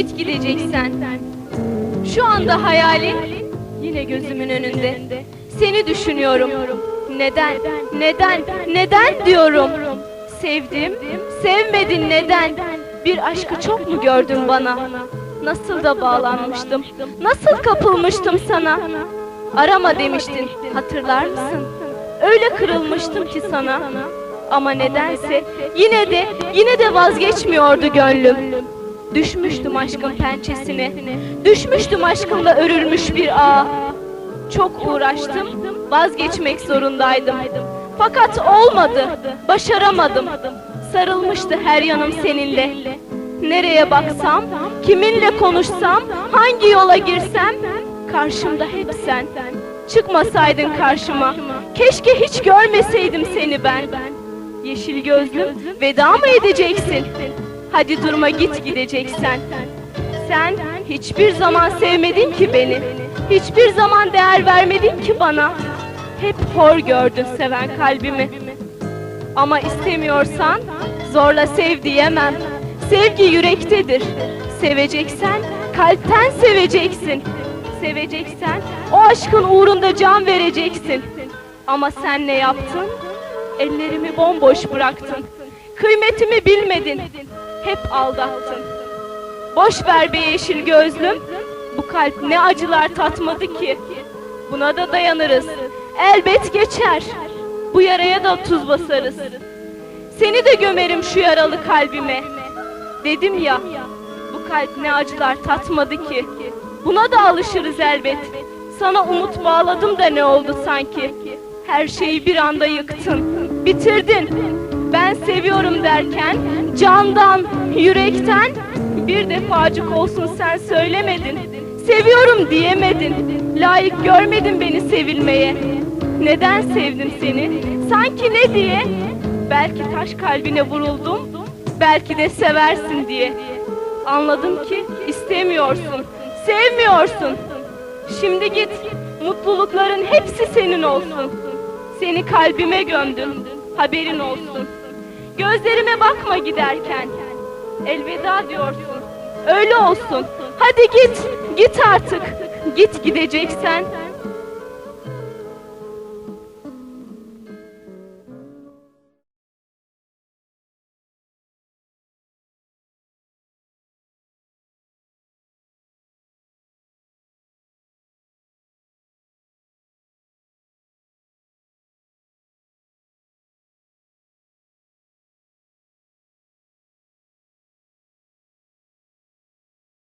git gideceksen. Şu anda hayalin yine gözümün önünde. Seni düşünüyorum. Neden, neden, neden diyorum. Sevdim, sevmedin neden? Bir aşkı çok mu gördün bana? Nasıl da bağlanmıştım, nasıl kapılmıştım sana? Arama demiştin, hatırlar mısın? Öyle kırılmıştım ki sana. Ama nedense yine de, yine de vazgeçmiyordu gönlüm. Düşmüştüm aşkın pençesine, düşmüştüm aşkınla örülmüş bir ağ. Çok uğraştım, vazgeçmek zorundaydım. Fakat olmadı, başaramadım. Sarılmıştı her yanım seninle. Nereye baksam, kiminle konuşsam, hangi yola girsem, karşımda hep sen. Çıkmasaydın karşıma, keşke hiç görmeseydim seni ben. Yeşil gözlüm, veda mı edeceksin? Hadi durma git gideceksen. Sen hiçbir zaman sevmedin ki beni. Hiçbir zaman değer vermedin ki bana. Hep hor gördün seven kalbimi. Ama istemiyorsan zorla sev diyemem. Sevgi yürektedir. Seveceksen kalpten seveceksin. Seveceksen o aşkın uğrunda can vereceksin. Ama sen ne yaptın? Ellerimi bomboş bıraktın. Kıymetimi bilmedin. Hep aldattın. Boş ver be yeşil gözlüm. Bu kalp ne acılar tatmadı ki. Buna da dayanırız. Elbet geçer. Bu yaraya da tuz basarız. Seni de gömerim şu yaralı kalbime. Dedim ya, bu kalp ne acılar tatmadı ki. Buna da alışırız elbet. Sana umut bağladım da ne oldu sanki? Her şeyi bir anda yıktın, bitirdin. Ben seviyorum derken, candan, yürekten bir defacık olsun sen söylemedin. Seviyorum diyemedin. Layık görmedin beni sevilmeye. Neden sevdim seni? Sanki ne diye? Belki taş kalbine vuruldum. Belki de seversin diye. Anladım ki istemiyorsun. Sevmiyorsun. Şimdi git. Mutlulukların hepsi senin olsun. Seni kalbime gömdüm. Haberin olsun. Gözlerime bakma giderken. Elveda diyorsun. Öyle olsun. Hadi git. Git artık. Git gideceksen.